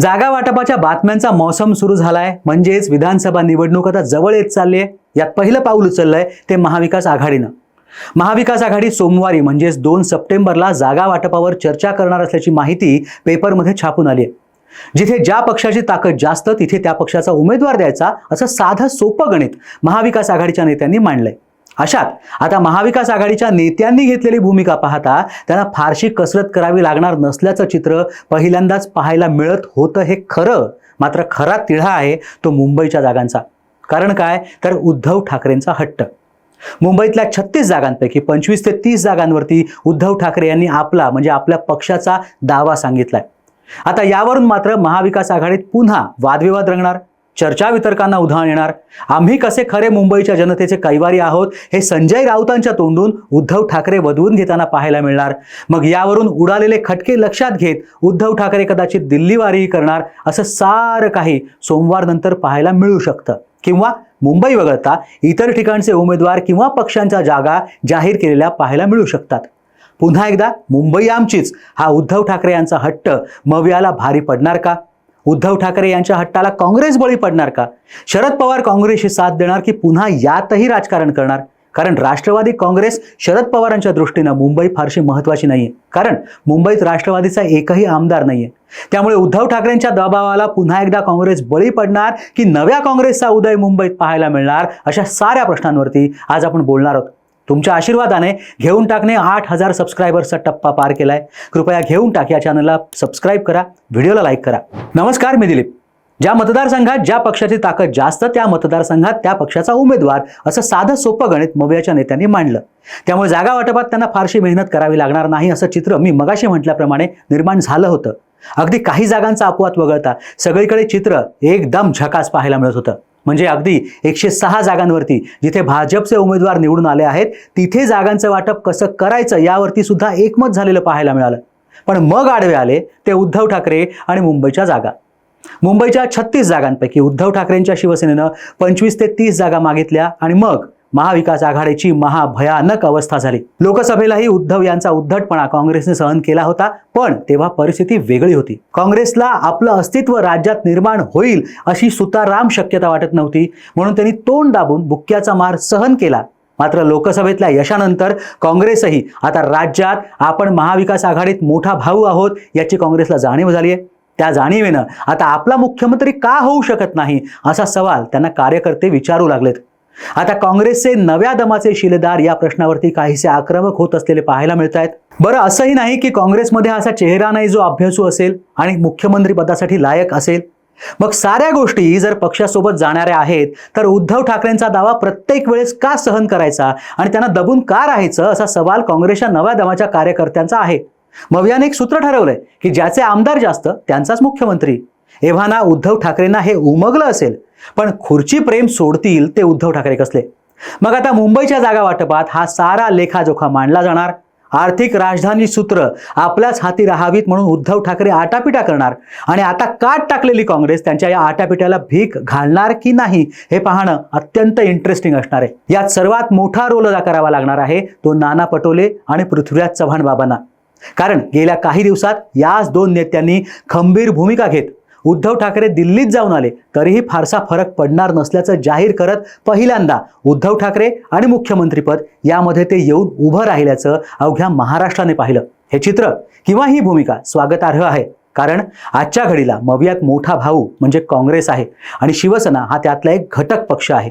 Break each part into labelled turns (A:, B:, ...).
A: जागा वाटपाच्या बातम्यांचा मौसम सुरू झालाय. म्हणजेच विधानसभा निवडणूक आता जवळ येत चालली आहे यात पहिलं पाऊल उचललंय ते महाविकास आघाडीनं. महाविकास आघाडी सोमवारी म्हणजेच दोन सप्टेंबरला जागा वाटपावर चर्चा करणार असल्याची माहिती पेपरमध्ये छापून आली आहे जिथे ज्या पक्षाची ताकद जास्त तिथे त्या पक्षाचा उमेदवार द्यायचा असं साधं सोपं गणित महाविकास आघाडीच्या नेत्यांनी मांडलंय. अशात आता महाविकास आघाडीच्या नेत्यांनी घेतलेली भूमिका पाहता त्यांना फारशी कसरत करावी लागणार नसल्याचं चित्र पहिल्यांदाच पाहायला मिळत होतं हे खरं. मात्र खरा तिढा आहे तो मुंबईच्या जागांचा. कारण काय? तर उद्धव ठाकरेंचा हट्ट. मुंबईतल्या छत्तीस जागांपैकी पंचवीस ते तीस जागांवरती उद्धव ठाकरे यांनी आपला म्हणजे आपल्या पक्षाचा दावा सांगितलाय. आता यावरून मात्र महाविकास आघाडीत पुन्हा वादविवाद रंगणार. चर्चा वितर्कांना उधाण येणार. आम्ही कसे खरे मुंबईच्या जनतेचे कैवारी आहोत हे संजय राऊतांच्या तोंडून उद्धव ठाकरे वधवून घेताना पाहायला मिळणार. मग यावरून उडालेले खटके लक्षात घेत उद्धव ठाकरे कदाचित दिल्लीवारीही करणार असं सारं काही सोमवार नंतर पाहायला मिळू शकतं. किंवा मुंबई वगळता इतर ठिकाणचे उमेदवार किंवा पक्षांच्या जागा जाहीर केलेल्या पाहायला मिळू शकतात. पुन्हा एकदा मुंबई आमचीच हा उद्धव ठाकरे यांचा हट्ट मवियाला भारी पडणार का? उद्धव ठाकरे यांच्या हट्टाला काँग्रेस बळी पडणार का? शरद पवार काँग्रेसशी साथ देणार की पुन्हा यातही राजकारण करणार? कारण राष्ट्रवादी काँग्रेस शरद पवारांच्या दृष्टीनं मुंबई फारशी महत्वाची नाहीये. कारण मुंबईत राष्ट्रवादीचा एकही आमदार नाहीये. त्यामुळे उद्धव ठाकरेंच्या दबावाला पुन्हा एकदा काँग्रेस बळी पडणार की नव्या काँग्रेसचा उदय मुंबईत पाहायला मिळणार अशा साऱ्या प्रश्नांवरती आज आपण बोलणार आहोत. तुमच्या आशीर्वादाने घेऊन टाकणे आठ हजार सबस्क्रायबर्सचा टप्पा पार केलाय. कृपया घेऊन टाक या चॅनलला सबस्क्राईब करा व्हिडिओला लाईक करा. नमस्कार मी दिलीप. ज्या मतदारसंघात ज्या पक्षाची ताकद जास्त त्या मतदारसंघात त्या पक्षाचा उमेदवार असं साधं सोपं गणित मवियाच्या नेत्यांनी मांडलं. त्यामुळे जागा वाटपात त्यांना फारशी मेहनत करावी लागणार नाही असं चित्र मी मगाशी म्हटल्याप्रमाणे निर्माण झालं होतं. अगदी काही जागांचा अपवाद वगळता सगळीकडे चित्र एकदम झकास पाहायला मिळत होतं. म्हणजे अगदी एकशे सहा जागांवरती जिथे भाजपचे उमेदवार निवडून आले आहेत तिथे जागांचं वाटप कसं करायचं यावरती सुद्धा एकमत झालेलं पाहायला मिळालं. पण मग आडवे आले ते उद्धव ठाकरे आणि मुंबईच्या जागा. मुंबईच्या छत्तीस जागांपैकी उद्धव ठाकरेंच्या शिवसेनेनं पंचवीस ते तीस जागा मागितल्या आणि मग महाविकास आघाडीची महाभयानक अवस्था झाली. लोकसभेलाही उद्धव यांचा उद्धटपणा काँग्रेसने सहन केला होता पण तेव्हा परिस्थिती वेगळी होती. काँग्रेसला आपलं अस्तित्व राज्यात निर्माण होईल अशी सुताराम शक्यता वाटत नव्हती म्हणून त्यांनी तोंड दाबून बुक्क्याचा मार सहन केला. मात्र लोकसभेतल्या यशानंतर काँग्रेसही आता राज्यात आपण महाविकास आघाडीत मोठा भाऊ आहोत याची काँग्रेसला जाणीव झाली आहे. त्या जाणीवेनं आता आपला मुख्यमंत्री का होऊ शकत नाही असा सवाल त्यांना कार्यकर्ते विचारू लागलेत. आता काँग्रेसचे नव्या दमाचे शिलेदार या प्रश्नावरती काहीसे आक्रमक होत असलेले पाहायला मिळत आहेत बरं असंही नाही की काँग्रेसमध्ये असा चेहरा नाही जो अभ्यासू असेल आणि मुख्यमंत्री पदासाठी लायक असेल. मग साऱ्या गोष्टी जर पक्षासोबत जाणाऱ्या आहेत तर उद्धव ठाकरेंचा दावा प्रत्येक वेळेस का सहन करायचा आणि त्यांना दबून का राहायचं असा सवाल काँग्रेसच्या नव्या दमाच्या कार्यकर्त्यांचा आहे. मवियाने एक सूत्र ठरवलंय की ज्याचे आमदार जास्त त्यांचाच मुख्यमंत्री. एव्हाना उद्धव ठाकरेंना हे उमगलं असेल. पण खुर्ची प्रेम सोडतील ते उद्धव ठाकरे कसले? मग आता मुंबईच्या जागा वाटपात हा सारा लेखाजोखा मांडला जाणार. आर्थिक राजधानी सूत्र आपल्याच हाती राहावीत म्हणून उद्धव ठाकरे आटापिटा करणार. आणि आता काट टाकलेली काँग्रेस त्यांच्या या आटापिट्याला भीक घालणार की नाही हे पाहणं अत्यंत इंटरेस्टिंग असणार आहे. यात सर्वात मोठा रोल अदा करावा लागणार आहे तो नाना पटोले आणि पृथ्वीराज चव्हाण बाबांना. कारण गेल्या काही दिवसात याच दोन नेत्यांनी खंबीर भूमिका घेत उद्धव ठाकरे दिल्लीत जाऊन आले. तरीही फारसा फरक पडणार नसल्याचं जाहीर करत पहिल्यांदा उद्धव ठाकरे आणि मुख्यमंत्रीपद यामध्ये ते येऊन उभं राहिल्याचं अवघ्या महाराष्ट्राने पाहिलं. हे चित्र किंवा ही भूमिका स्वागतार्ह आहे. कारण आजच्या घडीला मवियात मोठा भाऊ म्हणजे काँग्रेस आहे आणि शिवसेना हा त्यातला एक घटक पक्ष आहे.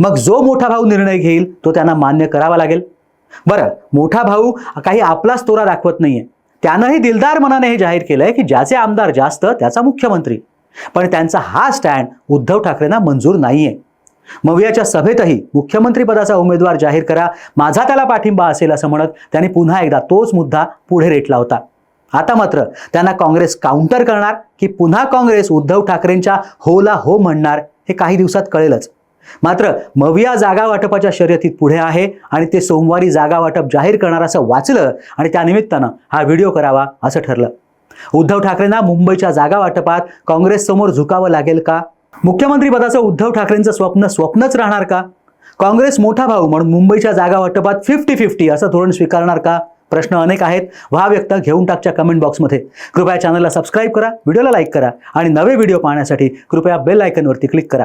A: मग जो मोठा भाऊ निर्णय घेईल तो त्यांना मान्य करावा लागेल. बरं मोठा भाऊ काही आपलाच तोरा दाखवत नाहीये. त्यानंही दिलदार मनाने हे जाहीर केलंय की ज्याचे आमदार जास्त त्याचा मुख्यमंत्री. पण त्यांचा हा स्टँड उद्धव ठाकरेंना मंजूर नाहीये. मवियाच्या सभेतही मुख्यमंत्री पदाचा उमेदवार जाहीर करा माझा त्याला पाठिंबा असेल असं म्हणत त्यांनी पुन्हा एकदा तोच मुद्दा पुढे रेटला होता. आता मात्र त्यांना काँग्रेस काउंटर करणार की पुन्हा काँग्रेस उद्धव ठाकरेंच्या होला हो म्हणणार हे काही दिवसात कळेलच. मात्र मविया जागा वाटपाच्या शर्यतीत पुढे आहे आणि ते सोमवारी जागा वाटप जाहीर करणार असं वाचलं आणि त्यानिमित्तानं हा व्हिडिओ करावा असं ठरलं. उद्धव ठाकरेंना मुंबईच्या जागा वाटपात काँग्रेस समोर झुकावं लागेल का? मुख्यमंत्री पदाचं उद्धव ठाकरेंचं स्वप्न स्वप्नच राहणार का? काँग्रेस मोठा भाऊ म्हणून मुंबईच्या जागा वाटपात फिफ्टी फिफ्टी असं धोरण स्वीकारणार का? प्रश्न अनेक आहेत. व्हा व्यक्त घेऊन टाकच्या कमेंट बॉक्समध्ये कृपया चॅनलला सबस्क्राईब करा व्हिडिओला लाईक करा आणि नवे व्हिडिओ पाहण्यासाठी कृपया बेल आयकनवरती क्लिक करा.